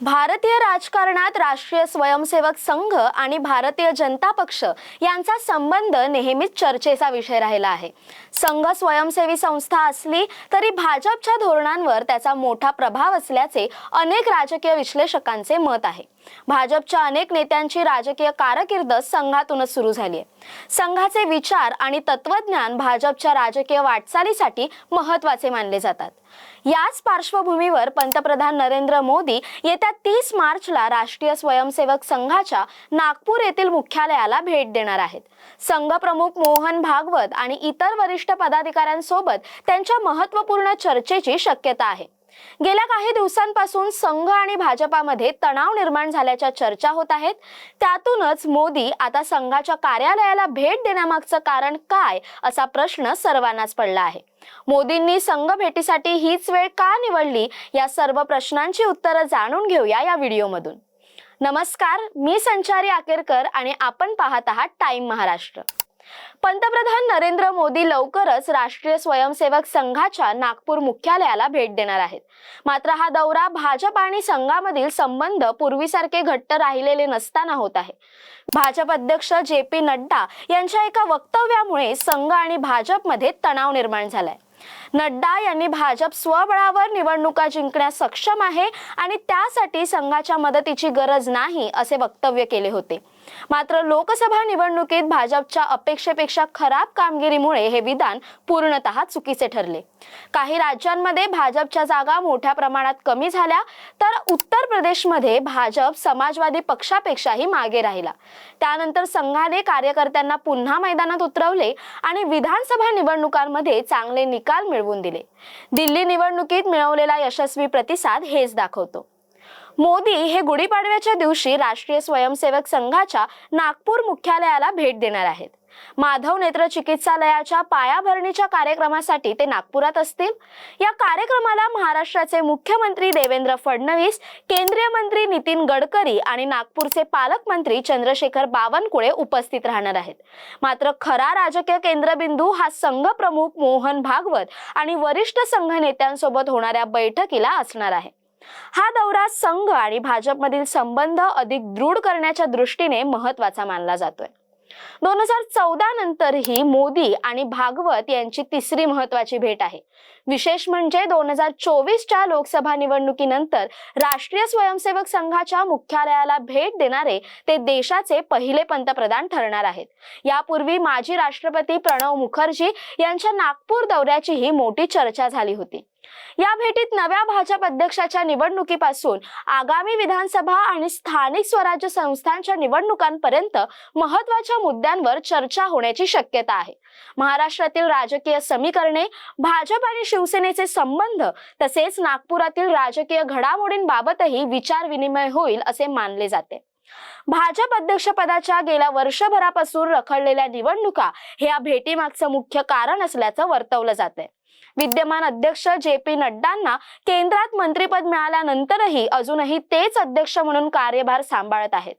भारतीय राजकारणात राष्ट्रीय स्वयंसेवक संघ आणि भारतीय जनता पक्ष यांचा संबंध नेहमीच चर्चेचा विषय राहिला आहे. संघ स्वयंसेवी संस्था असली तरी भाजपच्या धोरणांवर त्याचा मोठा प्रभाव असल्याचे अनेक राजकीय विश्लेषकांचे मत आहे. भाजपच्या अनेक नेत्यांची राजकीय कारकीर्द संघातूनच सुरू झाली आहे. संघाचे विचार आणि तत्वज्ञान भाजपच्या राजकीय वाटचालीसाठी महत्त्वाचे मानले जातात. याच पार्श्वभूमीवर पंतप्रधान नरेंद्र मोदी येत्या तीस मार्चला राष्ट्रीय स्वयंसेवक संघाच्या नागपूर येथील मुख्यालयाला भेट देणार आहेत. संघ प्रमुख मोहन भागवत आणि इतर वरिष्ठ पदाधिकाऱ्यांसोबत त्यांच्या महत्त्वपूर्ण चर्चेची शक्यता आहे. गेल्या काही दिवसांपासून संघ आणि भाजपामध्ये तणाव निर्माण झाल्याच्या चर्चा होत आहेत. त्यातूनच मोदी आता संघाच्या कार्यालयाला भेट देण्यामागचं कारण काय असा प्रश्न सर्वांनाच पडला आहे. मोदींनी संघ भेटीसाठी हीच वेळ का निवडली? या सर्व प्रश्नांची उत्तरं जाणून घेऊया या व्हिडिओमधून. नमस्कार मी संचारी आकेरकर आणि आपण पाहत आहात टाइम महाराष्ट्र. पंतप्रधान नरेंद्र मोदी लवकरच राष्ट्रीय स्वयंसेवक संघाच्या नागपूर मुख्यालयाला भेट देणार आहेत. मात्र हा दौरा भाजप आणि संघामधील संबंध पूर्वीसारखे घट्ट राहिलेले नसताना होत आहे. भाजप अध्यक्ष जे पी नड्डा यांच्या एका वक्तव्यामुळे संघ आणि भाजपमध्ये तणाव निर्माण झालाय. नड्डा यांनी भाजप स्वबळावर निवडणुका जिंकण्यास सक्षम आहे आणि त्यासाठी संघाच्या मदतीची गरज नाही असे वक्तव्य केले होते. मात्र लोकसभा निवडणुकीत भाजपच्या अपेक्षेपेक्षा खराब कामगिरीमुळे हे विधान पूर्णतः चुकीचे ठरले. काही राज्यांमध्ये भाजपच्या जागा मोठ्या प्रमाणात कमी झाल्या तर उत्तर प्रदेशमध्ये भाजप समाजवादी पक्षापेक्षाही मागे राहिला. त्यानंतर संघाने कार्यकर्त्यांना पुन्हा मैदानात उतरवले आणि विधानसभा निवडणुकांमध्ये चांगले निकाल मिळवून दिले. दिल्ली निवडणुकीत मिळवलेला यशस्वी प्रतिसाद हेच दाखवतो. मोदी हे गुढीपाडव्याच्या दिवशी राष्ट्रीय स्वयंसेवक संघाच्या नागपूर मुख्यालयाला भेट देणार आहेत. माधव नेत्र चिकित्सालयाच्या पायाभरणीच्या कार्यक्रमासाठी ते नागपुरात असतील. या कार्यक्रमाला महाराष्ट्राचे मुख्यमंत्री देवेंद्र फडणवीस केंद्रीय मंत्री नितीन गडकरी आणि नागपूरचे पालकमंत्री चंद्रशेखर बावनकुळे उपस्थित राहणार आहेत. मात्र खरा राजकीय केंद्रबिंदू हा संघ प्रमुख मोहन भागवत आणि वरिष्ठ संघ नेत्यांसोबत होणाऱ्या बैठकीला असणार आहे. हा दौरा संघ आणि भाजपमधील संबंध अधिक दृढ करण्याच्या दृष्टीने महत्त्वाचा मानला जातोय. दोन हजार चौदा नंतरही मोदी आणि भागवत यांची तिसरी महत्वाची भेट आहे. विशेष म्हणजे दोन हजार चोवीसच्या लोकसभा निवडणुकीनंतर राष्ट्रीय स्वयंसेवक संघाच्या मुख्यालयाला भेट देणारे ते देशाचे पहिले पंतप्रधान ठरणार आहेत. यापूर्वी माजी राष्ट्रपती प्रणव मुखर्जी यांच्या नागपूर दौऱ्याचीही मोठी चर्चा झाली होती. या भेटीत नव्या भाजप अध्यक्षाच्या निवडणुकीपासून आगामी विधानसभा आणि स्थानिक स्वराज्य संस्थांच्या निवडणुकांपर्यंत महत्त्वाच्या मुद्द्यांवर चर्चा होण्याची शक्यता आहे. महाराष्ट्रातील राजकीय समीकरणे भाजप आणि शिवसेनेचे संबंध तसेच नागपुरातील राजकीय घडामोडींबाबतही विचार विनिमय होईल असे मानले जाते. भाजप अध्यक्षपदाच्या गेल्या वर्षभरापासून रखडलेल्या निवडणुका हे या भेटीमागचं मुख्य कारण असल्याचं वर्तवलं जाते विद्यमान अध्यक्ष जे पी नड्डांना केंद्रात मंत्रीपद मिळाल्यानंतरही अजूनही तेच अध्यक्ष म्हणून कार्यभार सांभाळत आहेत.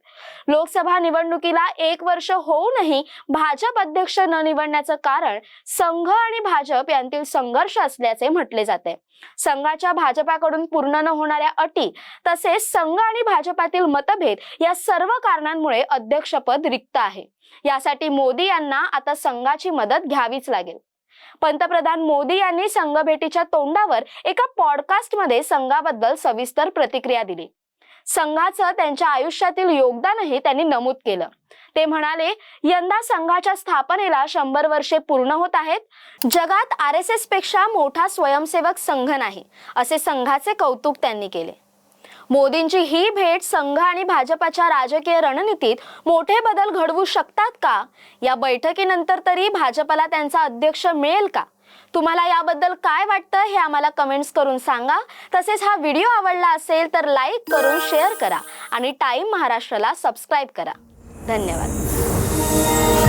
लोकसभा निवडणुकीला एक वर्ष होऊनही भाजप अध्यक्ष न निवडण्याचं कारण संघ आणि भाजप यांतील संघर्ष असल्याचे म्हटले जाते. संघाच्या भाजपाकडून पूर्ण न होणाऱ्या अटी तसेच संघ आणि भाजपातील मतभेद या सर्व कारणांमुळे अध्यक्षपद रिक्त आहे. यासाठी मोदी यांना आता संघाची मदत घ्यावीच लागेल. पंतप्रधान मोदी यांनी संघभेटीच्या तोंडावर एका पॉडकास्टमध्ये संघाबद्दल सविस्तर प्रतिक्रिया दिली. संघाचं त्यांच्या आयुष्यातील योगदानही त्यांनी नमूद केलं. ते म्हणाले यंदा संघाच्या स्थापनेला शंभर वर्षे पूर्ण होत आहेत. जगात आर एस एसपेक्षा मोठा स्वयंसेवक संघ नाही असे संघाचे कौतुक त्यांनी केले. मोदींची ही भेट संघ आणि भाजपाच्या राजकीय रणनीतीत मोठे बदल घडवू शकतात का? या बैठकीनंतर तरी भाजपला त्यांचा अध्यक्ष मिळेल का? तुम्हाला याबद्दल काय वाटतं हे आम्हाला कमेंट्स करून सांगा. तसेच हा व्हिडिओ आवडला असेल तर लाईक करून शेअर करा आणि टाईम महाराष्ट्राला सबस्क्राईब करा. धन्यवाद.